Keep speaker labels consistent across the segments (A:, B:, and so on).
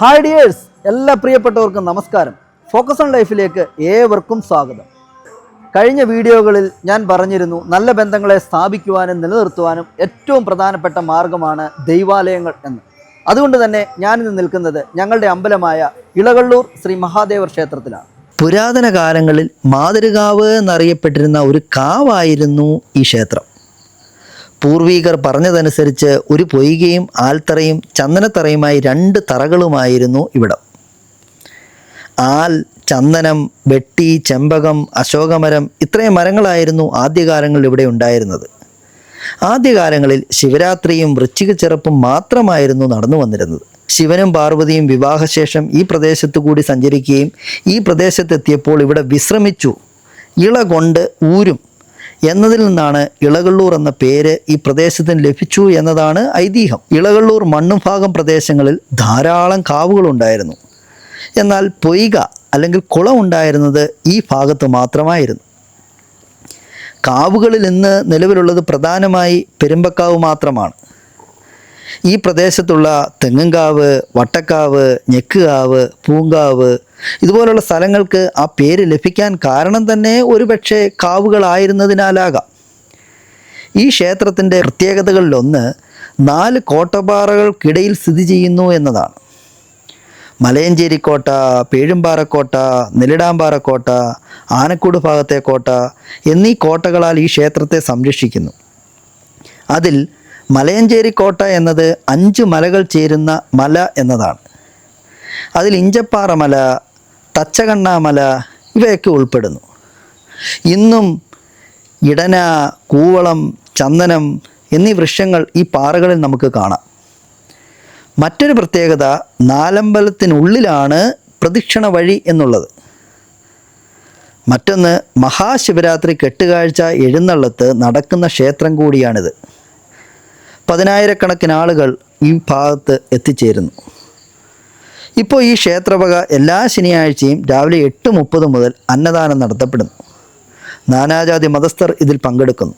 A: Hi dears എല്ലാ പ്രിയപ്പെട്ടവർക്കും നമസ്കാരം. ഫോക്കസ് ഓൺ ലൈഫിലേക്ക് ഏവർക്കും സ്വാഗതം. കഴിഞ്ഞ വീഡിയോകളിൽ ഞാൻ പറഞ്ഞിരുന്നു നല്ല ബന്ധങ്ങളെ സ്ഥാപിക്കുവാനും നിലനിർത്തുവാനും ഏറ്റവും പ്രധാനപ്പെട്ട മാർഗമാണ് ദൈവാലയങ്ങൾ എന്ന്. അതുകൊണ്ട് തന്നെ ഞാനിന്ന് നിൽക്കുന്നത് ഞങ്ങളുടെ അമ്പലമായ ഇളകള്ളൂർ ശ്രീ മഹാദേവർ ക്ഷേത്രത്തിലാണ്. പുരാതന കാലങ്ങളിൽ മാതൃകാവ് എന്നറിയപ്പെട്ടിരുന്ന ഒരു കാവായിരുന്നു ഈ ക്ഷേത്രം. പൂർവീകർ പറഞ്ഞതനുസരിച്ച് ഒരു പൊയ്കയും ആൽത്തറയും ചന്ദനത്തറയുമായി രണ്ട് തറകളുമായിരുന്നു ഇവിടം. ആൽ ചന്ദനം വെട്ടി ചെമ്പകം അശോകമരം ഇത്രയും മരങ്ങളായിരുന്നു ആദ്യകാലങ്ങളിൽ ഇവിടെ ഉണ്ടായിരുന്നത്. ആദ്യകാലങ്ങളിൽ ശിവരാത്രിയും വൃശ്ചിക ചെറുപ്പും മാത്രമായിരുന്നു നടന്നു വന്നിരുന്നത്. ശിവനും പാർവതിയും വിവാഹശേഷം ഈ പ്രദേശത്തു കൂടി സഞ്ചരിക്കുകയും ഈ പ്രദേശത്തെത്തിയപ്പോൾ ഇവിടെ വിശ്രമിച്ചു. ഇള കൊണ്ട് ഊരും എന്നതിൽ നിന്നാണ് ഇളകള്ളൂർ എന്ന പേര് ഈ പ്രദേശത്തിന് ലഭിച്ചു എന്നതാണ് ഐതിഹ്യം. ഇളകള്ളൂർ മണ്ണുഭാഗം പ്രദേശങ്ങളിൽ ധാരാളം കാവുകളുണ്ടായിരുന്നു എന്നാൽ പൊയ്ക അല്ലെങ്കിൽ കുളം ഉണ്ടായിരുന്നത് ഈ ഭാഗത്ത് മാത്രമായിരുന്നു. കാവുകളിൽ ഇന്ന് നിലവിലുള്ളത് പ്രധാനമായി പെരുമ്പക്കാവ് മാത്രമാണ്. ഈ പ്രദേശത്തുള്ള തെങ്ങുംകാവ് വട്ടക്കാവ് ഞെക്കുകാവ് പൂങ്കാവ് ഇതുപോലുള്ള സ്ഥലങ്ങൾക്ക് ആ പേര് ലഭിക്കാൻ കാരണം തന്നെ ഒരുപക്ഷെ കാവുകളായിരുന്നതിനാലാകാം. ഈ ക്ഷേത്രത്തിന്റെ പ്രത്യേകതകളിലൊന്ന് നാല് കോട്ടപാറകൾക്കിടയിൽ സ്ഥിതി ചെയ്യുന്നു എന്നതാണ്. മലയഞ്ചേരി കോട്ട പേഴുംപാറക്കോട്ട നെല്ലിടാമ്പാറക്കോട്ട ആനക്കൂട് ഭാഗത്തെ കോട്ട എന്നീ കോട്ടകളാൽ ഈ ക്ഷേത്രത്തെ സംരക്ഷിക്കുന്നു. അതിൽ മലയഞ്ചേരി കോട്ട എന്നത് അഞ്ച് മലകൾ ചേരുന്ന മല എന്നതാണ്. അതിൽ ഇഞ്ചപ്പാറ മല തച്ചകണ്ണാമല ഇവയൊക്കെ ഉൾപ്പെടുന്നു. ഇന്നും ഇടന കൂവളം ചന്ദനം എന്നീ വൃക്ഷങ്ങൾ ഈ പാറകളിൽ നമുക്ക് കാണാം. മറ്റൊരു പ്രത്യേകത നാലമ്പലത്തിനുള്ളിലാണ് പ്രദക്ഷിണ വഴി എന്നുള്ളത്. മറ്റൊന്ന് മഹാശിവരാത്രി കെട്ടുകാഴ്ച എഴുന്നള്ളത്ത് നടക്കുന്ന ക്ഷേത്രം കൂടിയാണിത്. പതിനായിരക്കണക്കിന് ആളുകൾ ഈ ഭാഗത്ത് എത്തിച്ചേരുന്നു. ഇപ്പോൾ ഈ ക്ഷേത്രവക എല്ലാ ശനിയാഴ്ചയും രാവിലെ എട്ട് മുപ്പത് മുതൽ അന്നദാനം നടത്തപ്പെടുന്നു. നാനാജാതി മതസ്ഥർ ഇതിൽ പങ്കെടുക്കുന്നു.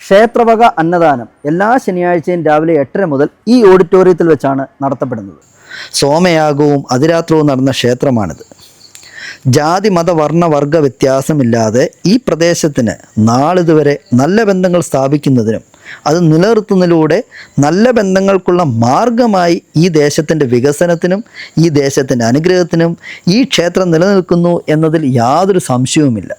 A: ക്ഷേത്രവക അന്നദാനം എല്ലാ ശനിയാഴ്ചയും രാവിലെ എട്ടര മുതൽ ഈ ഓഡിറ്റോറിയത്തിൽ വെച്ചാണ് നടത്തപ്പെടുന്നത്. സോമയാഗവും അതിരാത്രവും നടന്ന ക്ഷേത്രമാണിത്. ജാതി മത വർണ വർഗ വ്യത്യാസമില്ലാതെ ഈ പ്രദേശത്തിന് നാളിതുവരെ നല്ല ബന്ധങ്ങൾ സ്ഥാപിക്കുന്നതിനും അത് നിലനിർത്തുന്നതിലൂടെ നല്ല ബന്ധങ്ങൾക്കുള്ള മാർഗമായി ഈ ദേശത്തിന്റെ വികസനത്തിനും ഈ ദേശത്തിന്റെ അനുഗ്രഹത്തിനും ഈ ക്ഷേത്രം നിലനിൽക്കുന്നു എന്നതിൽ യാതൊരു സംശയവുമില്ല.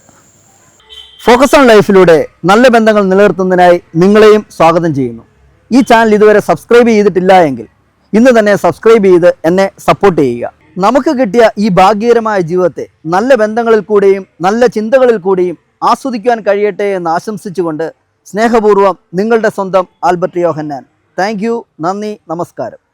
A: ഫോക്കസ് ഓൺ ലൈഫിലൂടെ നല്ല ബന്ധങ്ങൾ നിലനിർത്തുന്നതിനായി നിങ്ങളെയും സ്വാഗതം ചെയ്യുന്നു. ഈ ചാനൽ ഇതുവരെ സബ്സ്ക്രൈബ് ചെയ്തിട്ടില്ല എങ്കിൽ ഇന്ന് തന്നെ സബ്സ്ക്രൈബ് ചെയ്ത് എന്നെ സപ്പോർട്ട് ചെയ്യുക. നമുക്ക് കിട്ടിയ ഈ ഭാഗ്യകരമായ ജീവിതത്തെ നല്ല ബന്ധങ്ങളിൽ കൂടെയും നല്ല ചിന്തകളിൽ കൂടെയും ആസ്വദിക്കുവാൻ കഴിയട്ടെ എന്ന് ആശംസിച്ചുകൊണ്ട് സ്നേഹപൂർവം നിങ്ങളുടെ സ്വന്തം ആൽബർട്ട് യോഹന്നാൻ. താങ്ക് നന്ദി നമസ്കാരം.